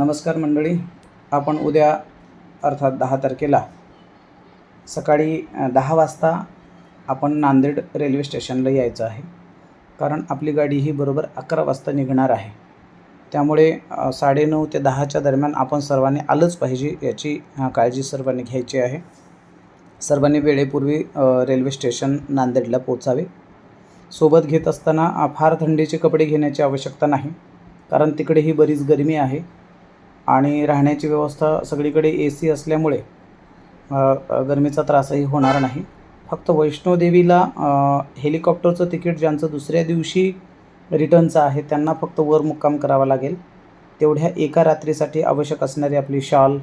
नमस्कार मंडळी आपण उद्या अर्थात दहा तारखेला सकाळी दहा वाजता आपण नांदेड रेल्वे स्टेशनला यायचं आहे. कारण आपली गाडी ही बरोबर अकरा वाजता निघणार आहे. त्यामुळे साडेनऊ ते दहाच्या दरम्यान आपण सर्वांनी आलंच पाहिजे याची काळजी सर्वांनी घ्यायची आहे. सर्वांनी वेळेपूर्वी रेल्वे स्टेशन नांदेडला पोचावे सोबत घेत असताना फार थंडीचे कपडे घेण्याची आवश्यकता नाही. कारण तिकडे ही बरीच गरमी आहे. आणि राहण्याची व्यवस्था सगळीकडे ए सी असल्यामुळे गरमीचा त्रासही होणार नाही. फक्त वैष्णोदेवीला हेलिकॉप्टरचं तिकीट ज्यांचं दुसऱ्या दिवशी रिटर्नचं आहे त्यांना फक्त वर मुक्काम करावा लागेल. तेवढ्या एका रात्रीसाठी आवश्यक असणारी आपली शॉल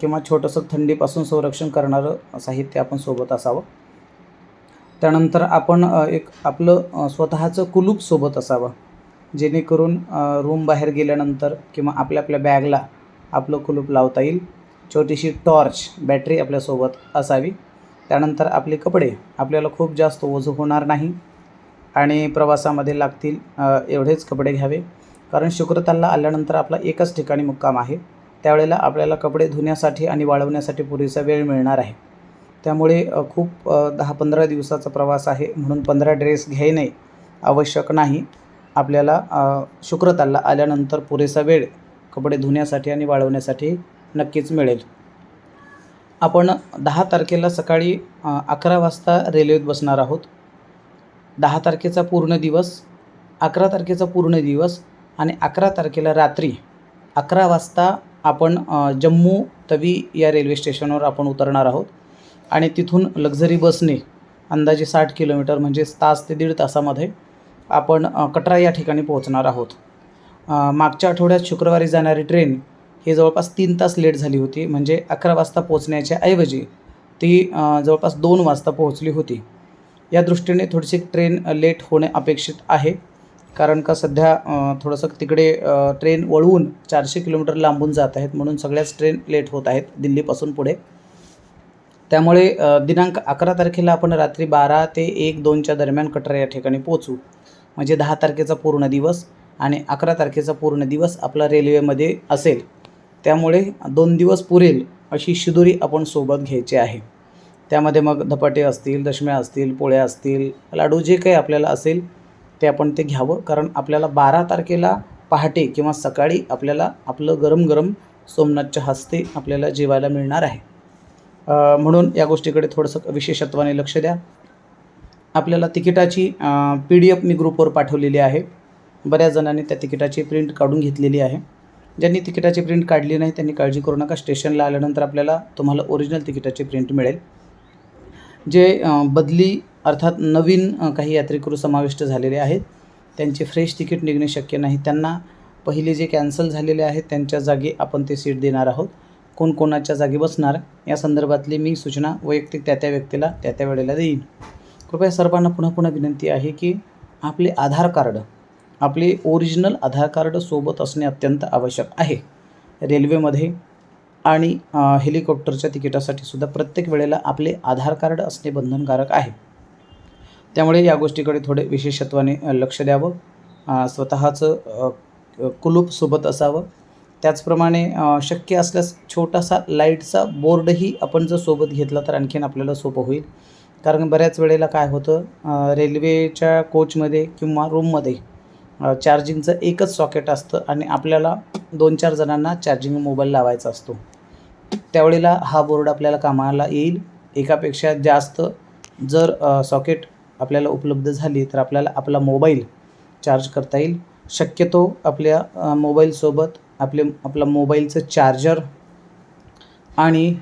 किंवा छोटंसं थंडीपासून संरक्षण करणारं साहित्य आपण सोबत असावं. त्यानंतर आपण एक आपलं स्वतःचं कुलूप सोबत असावं. जेणेकरून रूम बाहेर गेल्यानंतर किंवा आपल्या आपल्या बॅगला आपलं कुलूप लावता येईल. छोटीशी टॉर्च बॅटरी आपल्यासोबत असावी. त्यानंतर आपले कपडे. आपल्याला खूप जास्त ओझं होणार नाही आणि प्रवासामध्ये लागतील एवढेच कपडे घ्यावे. कारण शुक्रतालला आल्यानंतर आपला एकच ठिकाणी मुक्काम आहे. त्यावेळेला आपल्याला कपडे धुण्यासाठी आणि वाळवण्यासाठी पुरेसा वेळ मिळणार आहे. त्यामुळे खूप दहा पंधरा दिवसाचा प्रवास आहे म्हणून पंधरा ड्रेस घेणे आवश्यक नाही. आपल्याला शुक्रताला शुक्रतालला आल्यानंतर पुरेसा वेळ कपडे धुण्यासाठी आणि वाळवण्यासाठी नक्कीच मिळेल. आपण दहा तारखेला सकाळी अकरा वाजता रेल्वेत बसणार आहोत. दहा तारखेचा पूर्ण दिवस अकरा तारखेचा पूर्ण दिवस आणि अकरा तारखेला रात्री अकरा वाजता आपण जम्मू तवी या रेल्वे स्टेशनवर आपण उतरणार आहोत. आणि तिथून लक्झरी बसने अंदाजे साठ किलोमीटर म्हणजेच तास ते दीड तासामध्ये आपण कटरा या ठिकाणी पोहोचणार आहोत. मागच्या आठवड्यात शुक्रवारी जाणारी ट्रेन ही जवळपास तीन तास लेट झाली होती. म्हणजे अकरा वाजता पोहोचण्याच्या ऐवजी ती जवळपास दोन वाजता पोहोचली होती. या दृष्टीने थोडीशी ट्रेन लेट होणे अपेक्षित आहे. कारण का सध्या थोडंसं तिकडे ट्रेन वळवून चारशे किलोमीटर लांबून जात आहेत. म्हणून सगळ्याच ट्रेन लेट होत आहेत दिल्लीपासून पुढे. त्यामुळे दिनांक अकरा तारखेला आपण रात्री बारा ते एक दोनच्या दरम्यान कटरा या ठिकाणी पोचू म्हणजे दहा तारखेचा पूर्ण दिवस आणि अकरा तारखेचा पूर्ण दिवस आपला रेल्वेमध्ये असेल. त्यामुळे दोन दिवस पुरेल अशी शिदोरी आपण सोबत घ्यायची आहे. त्यामध्ये मग धपाटे असतील दशम्या असतील पोळ्या असतील लाडू जे काही आपल्याला असेल ते आपण ते घ्यावं. कारण आपल्याला बारा तारखेला पहाटे किंवा सकाळी आपल्याला आपलं गरम गरम सोमनाथच्या हस्ते आपल्याला जेवायला मिळणार आहे. म्हणून या गोष्टीकडे थोडंसं विशेषत्वाने लक्ष द्या. आपल्याला तिकिटाची पी डी एफ मी ग्रुपवर पाठवलेली आहे. बऱ्याच जणांनी त्या तिकिटाची प्रिंट काढून घेतलेली आहे. ज्यांनी तिकिटाची प्रिंट काढली नाही त्यांनी काळजी करू नका. स्टेशनला आल्यानंतर आपल्याला तुम्हाला ओरिजिनल तिकिटाची प्रिंट मिळेल. जे बदली अर्थात नवीन काही यात्रेकरू समाविष्ट झालेले आहेत त्यांचे फ्रेश तिकीट निघणे शक्य नाही. त्यांना पहिले जे कॅन्सल झालेले आहेत त्यांच्या जागी आपण ते सीट देणार आहोत. कोण कोणाच्या जागी बसणार या संदर्भातली मी सूचना वैयक्तिक त्या त्या व्यक्तीला त्या त्या वेळेला देईन. कृपया सर्वांना पुन्हा पुन्हा विनंती आहे की आपले आधार कार्ड आपले ओरिजिनल आधार कार्ड सोबत असणे अत्यंत आवश्यक आहे. रेल्वेमध्ये आणि हेलिकॉप्टरच्या तिकिटासाठी सुद्धा प्रत्येक वेळेला आपले आधार कार्ड असणे बंधनकारक आहे. त्यामुळे या गोष्टीकडे थोडे विशेषत्वाने लक्ष द्यावं. स्वतःचं कुलूप सोबत असावं. त्याचप्रमाणे शक्य असल्यास छोटासा लाईटचा बोर्डही आपण जर सोबत घेतला तर आणखीन आपल्याला सोपं होईल. कारण बऱ्याच वेळेला काय होतं रेल्वेच्या कोचमध्ये किंवा रूममध्ये चार्जिंगचं एकच सॉकेट असतं आणि आपल्याला दोन चार जणांना चार्जिंग मोबाईल लावायचा असतो. त्यावेळेला हा बोर्ड आपल्याला कामाला येईल. एकापेक्षा जास्त जर सॉकेट आपल्याला उपलब्ध झाली तर आपल्याला आपला मोबाईल चार्ज करता येईल. शक्यतो आपल्या मोबाईलसोबत आपले आपला मोबाईलचं चार्जर आणि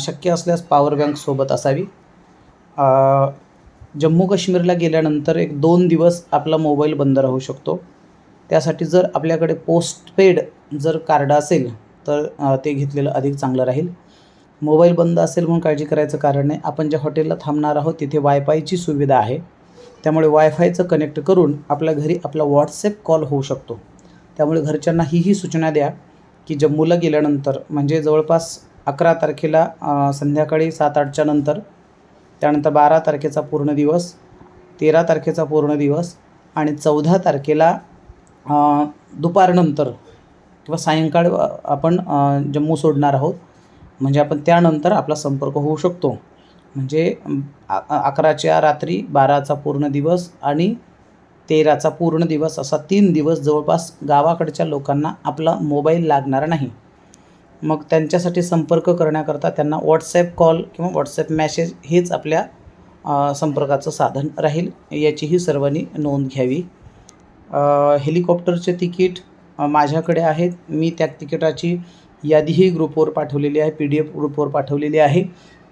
शक्य असल्यास पॉवर बँक सोबत असावी. जम्मू काश्मीरला गेल्यानंतर एक दोन दिवस आपला मोबाईल बंद राहू शकतो. त्यासाठी जर आपल्याकडे पोस्टपेड जर कार्ड असेल तर ते घेतलेलं अधिक चांगलं राहील. मोबाईल बंद असेल म्हणून काळजी करायचं कारण नाही. आपण ज्या हॉटेलला थांबणार आहोत तिथे वायफायची सुविधा आहे. त्यामुळे वायफायचं कनेक्ट करून आपल्या घरी आपला व्हॉट्सॲप कॉल होऊ शकतो. त्यामुळे घरच्यांना ही ही सूचना द्या की जम्मूला गेल्यानंतर म्हणजे जवळपास अकरा तारखेला संध्याकाळी सात आठच्या नंतर त्यानंतर बारा तारखेचा पूर्ण दिवस तेरा तारखेचा पूर्ण दिवस आणि चौदा तारखेला दुपारनंतर किंवा सायंकाळ आपण जम्मू सोडणार आहोत. म्हणजे आपण त्यानंतर आपला संपर्क होऊ शकतो. म्हणजे आ- अकराच्या रात्री बाराचा पूर्ण दिवस आणि तेराचा पूर्ण दिवस असा तीन दिवस जवळपास गावाकडच्या लोकांना आपला मोबाईल लागणार नाही. मग त्यांच्यासाठी संपर्क करण्याकरता त्यांना व्हॉट्सॲप कॉल किंवा व्हॉट्सॲप मॅसेज हेच आपल्या संपर्काचं साधन राहील याचीही सर्वांनी नोंद घ्यावी. हेलिकॉप्टरचे तिकीट माझ्याकडे आहेत. मी त्या तिकिटाची यादीही ग्रुपवर पाठवलेली आहे पी डी एफ ग्रुपवर पाठवलेली आहे.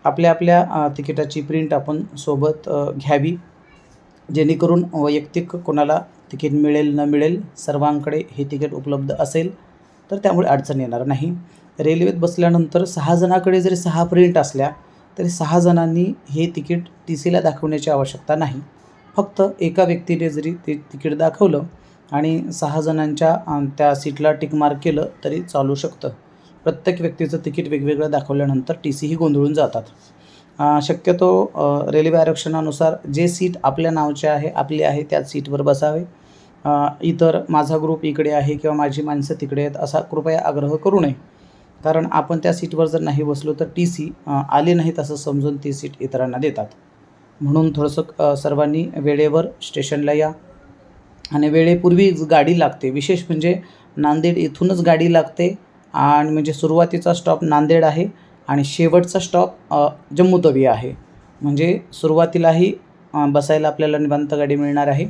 आपल्या आपल्या तिकिटाची प्रिंट आपण सोबत घ्यावी. जेणेकरून वैयक्तिक कोणाला तिकीट मिळेल न मिळेल सर्वांकडे हे तिकीट उपलब्ध असेल तर त्यामुळे अडचण येणार नाही. रेल्वेत बसल्यानंतर सहा जणाकडे जरी सहा प्रिंट असल्या तरी सहा जणांनी हे तिकीट टी सीला दाखवण्याची आवश्यकता नाही. फक्त एका व्यक्तीने जरी ते तिकीट दाखवलं आणि सहा जणांच्या त्या सीटला टिक मार्क केलं तरी चालू शकतं. प्रत्येक व्यक्तीचं तिकीट वेगवेगळं दाखवल्यानंतर टी सीही गोंधळून जातात. शक्यतो रेल्वे आरक्षणानुसार जे सीट आपल्या नावचे आहे आपली आहे त्याच सीटवर बसावे. इतर माझा ग्रुप इकडे आहे किंवा माझी माणसं तिकडे आहेत असा कृपया आग्रह करू नये. कारण आपण त्या सीटवर जर नाही बसलो तर टी सी आले नाहीत असं समजून ती सीट इतरांना देतात. म्हणून थोडंसं सर्वांनी वेळेवर स्टेशनला या आणि वेळेपूर्वी गाडी लागते. विशेष म्हणजे नांदेड इथूनच गाडी लागते आणि म्हणजे सुरुवातीचा स्टॉप नांदेड आहे आणि शेवटचा स्टॉप जम्मूतवी जम्मू आहे. म्हणजे सुरुवातीलाही बसायला आपल्याला निवांत गाडी मिळणार आहे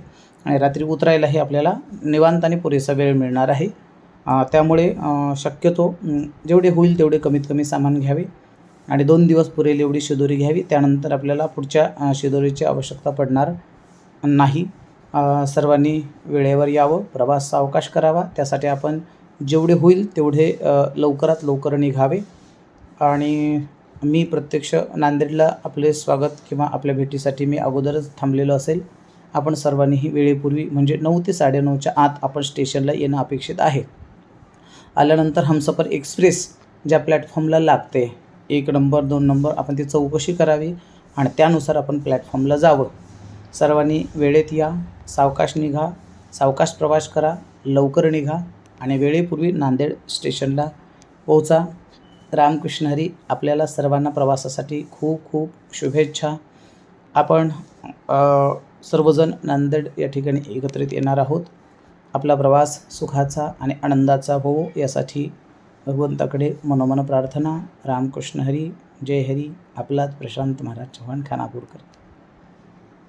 आणि रात्री उतरायलाही आपल्याला निवांत आणि पुरेसा वेळ मिळणार आहे. त्यामुळे शक्यतो जेवढे होईल तेवढे कमीत कमी सामान घ्यावे आणि दोन दिवस पुरेल एवढी शिदोरी घ्यावी. त्यानंतर आपल्याला पुढच्या शिदोरीची आवश्यकता पडणार नाही. सर्वांनी वेळेवर यावं प्रवास सावकाश करावा. त्यासाठी आपण जेवढे होईल तेवढे लवकरात लवकर निघावे. आणि मी प्रत्यक्ष नांदेडला आपले स्वागत किंवा आपल्या भेटीसाठी मी अगोदरच थांबलेलो असेल. आपण सर्वांनीही वेळेपूर्वी म्हणजे नऊ ते साडेनऊच्या आत आपण स्टेशनला येणं अपेक्षित आहे. आल्यानंतर हमसफर एक्सप्रेस ज्या प्लॅटफॉर्मला लागते एक नंबर दोन नंबर आपण ती चौकशी करावी आणि त्यानुसार आपण प्लॅटफॉर्मला जावं. सर्वांनी वेळेत या सावकाश निघा सावकाश प्रवास करा लवकर निघा आणि वेळेपूर्वी नांदेड स्टेशनला पोहोचा. रामकृष्ण हरी आपल्याला सर्वांना प्रवासासाठी खूप खूप शुभेच्छा. आपण सर्वजण नांदेड या ठिकाणी एकत्रित येणार आहोत. आपला प्रवास सुखाचा आणि आनंदाचा होवो यासाठी भगवंताकडे मनोमन प्रार्थना. रामकृष्ण हरी. जय हरी. आपलाच प्रशांत महाराज चव्हाण खानापूरकर.